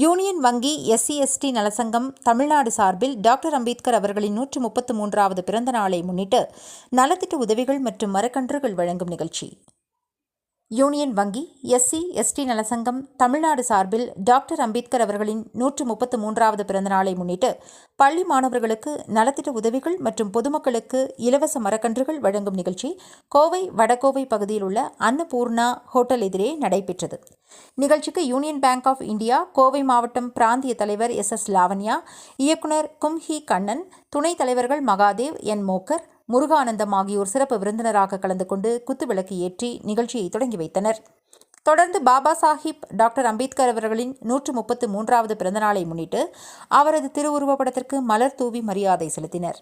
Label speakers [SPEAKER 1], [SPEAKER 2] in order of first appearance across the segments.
[SPEAKER 1] Union வங்கி SC ST நலசங்கம் Tamil Nadu சார்பில் doctor Ambedkar அவர்களின் நூற்று முப்பத்து மூன்றாவது பிறந்த நாளை முன்னிட்டு நலத்திட்ட உதவிகள் மற்றும் மரக்கன்றுகள் வழங்கும் நிகழ்ச்சி. யூனியன் வங்கி எஸ்சி எஸ்டி நலசங்கம் தமிழ்நாடு சார்பில் டாக்டர் அம்பேத்கர் அவர்களின் நூற்று முப்பத்து மூன்றாவது பிறந்த நாளை முன்னிட்டு பள்ளி மாணவர்களுக்கு நலத்திட்ட உதவிகள் மற்றும் பொதுமக்களுக்கு இலவச மரக்கன்றுகள் வழங்கும் நிகழ்ச்சி கோவை வடகோவை பகுதியில் உள்ள அன்னபூர்ணா ஹோட்டல் எதிரே நடைபெற்றது. நிகழ்ச்சிக்கு union bank of India Kovai மாவட்டம் பிராந்திய தலைவர் எஸ் எஸ் லாவண்யா இயக்குனர் கும்ஹி கண்ணன் துணைத் தலைவர்கள் மகாதேவ் என் மோக்கர் முருகானந்தம் ஆகியோர் சிறப்பு விருந்தினராக கலந்து கொண்டு குத்துவிளக்கு ஏற்றி நிகழ்ச்சியை தொடங்கி வைத்தனர். தொடர்ந்து பாபா சாஹிப் டாக்டர் அம்பேத்கர் அவர்களின் நூற்று முப்பத்து மூன்றாவது பிறந்தநாளை முன்னிட்டு அவரது திருவுருவப்படத்திற்கு மலர் தூவி மரியாதை செலுத்தினர்.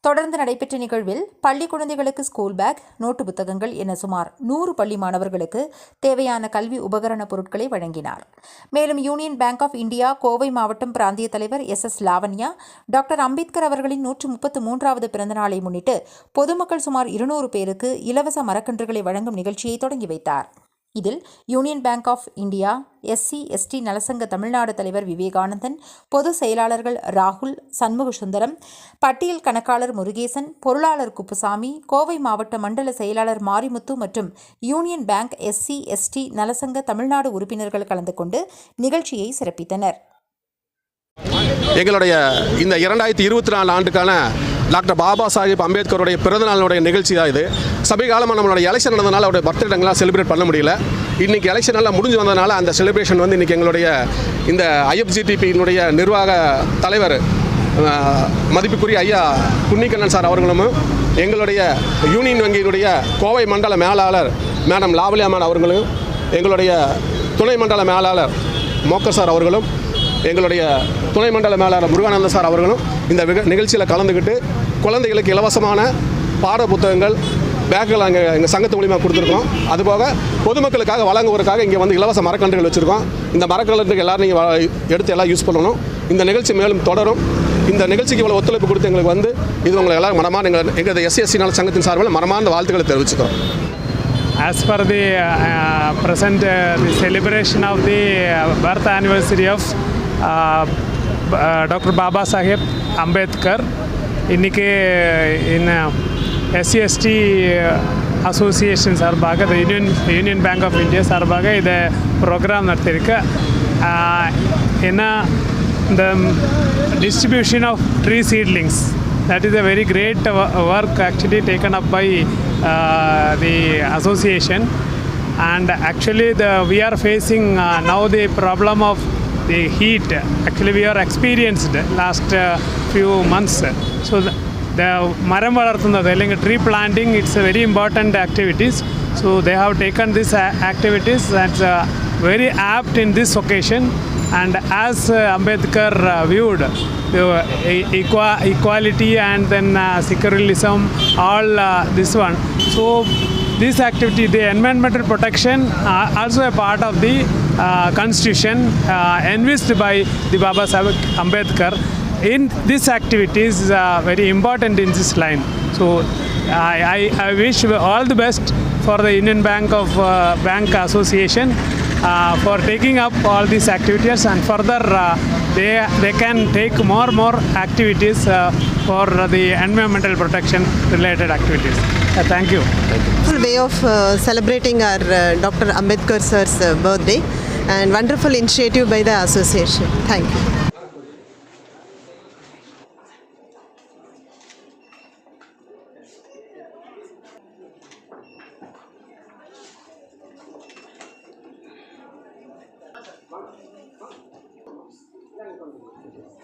[SPEAKER 1] தொடர்ந்து நடைபெற்ற நிகழ்வில் பள்ளி குழந்தைகளுக்கு ஸ்கூல் பேக் நோட்டு புத்தகங்கள் என சுமார் நூறு பள்ளி மாணவர்களுக்கு தேவையான கல்வி உபகரண பொருட்களை வழங்கினார். மேலும் union bank of India Kovai மாவட்டம் பிராந்திய தலைவர் S S Lavanya doctor Ambedkar அவர்களின் நூற்று முப்பத்து மூன்றாவது பிறந்தநாளை முன்னிட்டு பொதுமக்கள் சுமார் இருநூறு பேருக்கு இலவச மரக்கன்றுகளை வழங்கும் நிகழ்ச்சியை தொடங்கி வைத்தார். இதில் union bank of India SC ST நலசங்க Tamil Nadu தலைவர் விவேகானந்தன் பொது செயலாளர்கள் ராகுல் சண்முக சுந்தரம் பட்டியல் கணக்காளர் முருகேசன் பொருளாளர் குப்புசாமி கோவை மாவட்ட மண்டல செயலாளர் மாரிமுத்து மற்றும் யூனியன் பேங்க் எஸ்சி எஸ்டி நலசங்க தமிழ்நாடு உறுப்பினர்கள் கலந்து கொண்டு நிகழ்ச்சியை சிறப்பித்தனர்.
[SPEAKER 2] எங்களுடைய இந்த இரண்டாயிரத்தி இருபத்தி நாலு ஆண்டுக்கான டாக்டர் பாபா சாஹிப் அம்பேத்கருடைய பிறந்தநாளுடைய நிகழ்ச்சி தான் இது. சமீபகாலமாக நம்மளோட எலெக்ஷன் நடந்தனால அவருடைய பர்த்டே பர்த்டேங்களாம் செலிப்ரேட் பண்ண முடியல. இன்றைக்கி எலெக்ஷன் நல்லா முடிஞ்சு வந்ததுனால அந்த செலிப்ரேஷன் வந்து இன்றைக்கி எங்களுடைய இந்த ஐஎஃப்ஜிடிபியினுடைய நிர்வாக தலைவர் மதிப்புக்குரிய ஐயா குன்னிக்கண்ணன் சார் அவர்களும் எங்களுடைய யூனியன் வங்கியினுடைய கோவை மண்டல மேலாளர் மேடம் லாவலியாமன் அவர்களும் எங்களுடைய துணை மண்டல மேலாளர் மோக்கர் சார் அவர்களும் எங்களுடைய துணை மண்டல மேலாளர் முருகானந்த சார் அவர்களும் இந்த நிகழ்ச்சியில் கலந்துக்கிட்டு குழந்தைகளுக்கு இலவசமான பாட புத்தகங்கள் பேக்குகள் அங்கே எங்கள் சங்கத்து மூலியமாக கொடுத்துருக்கோம். அதுபோக பொதுமக்களுக்காக வழங்குவதற்காக இங்கே வந்து இலவச மரக்கன்றுகள் வச்சுருக்கோம். இந்த மரக்கன்றுகள் எல்லோரும் நீங்கள் எடுத்து எல்லாம் யூஸ் பண்ணணும். இந்த நிகழ்ச்சி மேலும் தொடரும். இந்த நிகழ்ச்சிக்கு இவ்வளோ ஒத்துழைப்பு கொடுத்து எங்களுக்கு வந்து இது உங்களை எல்லாம் மனமான எங்கள் எங்கள் எஸ்சிஎஸ்சி நல சங்கத்தின் சார்பில் மனமார்ந்த வாழ்த்துக்களை தெரிவிச்சுக்கிறோம்.
[SPEAKER 3] As per the uh, present uh, the celebration of the uh, birth anniversary of uh, B- uh, Dr. Baba Saheb Ambedkar, இன்னைக்கு in எஸ்சி எஸ்டி அசோசியேஷன் சார்பாக the union union bank of India சார்பாக இதை program நடத்தியிருக்கு Uh, ஏன்னா இந்த distribution of tree seedlings that is a very great wo- work actually taken up by uh, the association and actually the we are facing uh, now the problem of the heat actually we are experienced last uh, few months so the, the മരം വളർത്തുന്നത് അല്ലെങ്കിൽ tree planting it's a very important activities so they have taken this activities that's very apt in this occasion and as uh, Ambedkar uh, viewed the e- equa- equality and then uh, secularism all uh, this one so this activity the environmental protection uh, also a part of the uh, constitution uh, envisaged by the Baba Sahib Ambedkar in this activity is uh, very important in this line so I, I, I wish all the best for the Indian Bank of uh, Bank Association uh, for taking up all these activities and further uh, they, they can take more and more activities uh, for the environmental protection related activities thank you.
[SPEAKER 4] Thank you. Way of uh, celebrating our uh, Dr. Ambedkar sir's uh, birthday and wonderful initiative by the association. Thank you. Thank you.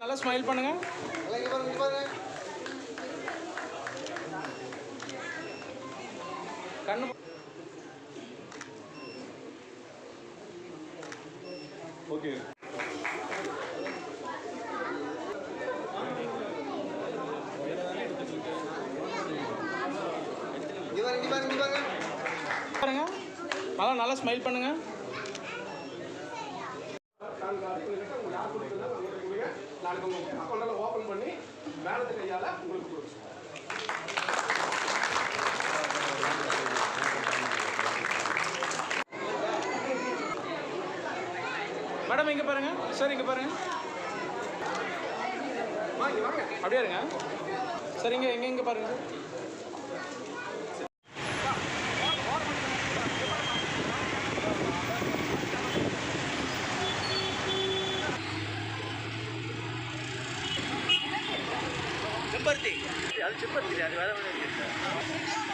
[SPEAKER 5] நல்லா smile பண்ணுங்க. கண்ணு
[SPEAKER 2] okay
[SPEAKER 5] பாருங்க நல்லா நல்லா smile பண்ணுங்க
[SPEAKER 2] நாளைக்கு open பண்ணி மேலத்து கையால் உங்களுக்கு கொடுக்குறோம்
[SPEAKER 5] மேடம் இங்கே பாருங்க. சார் இங்கே பாருங்க. அப்படியே இருங்க. சரிங்க இங்கே எங்கே இங்கே பாருங்க.
[SPEAKER 6] ಬರ್ತಿ ಅದು ಚಿಪ್ಪತ್ತೀರಿ ಅದು ಬೇರೆ ಮನೆ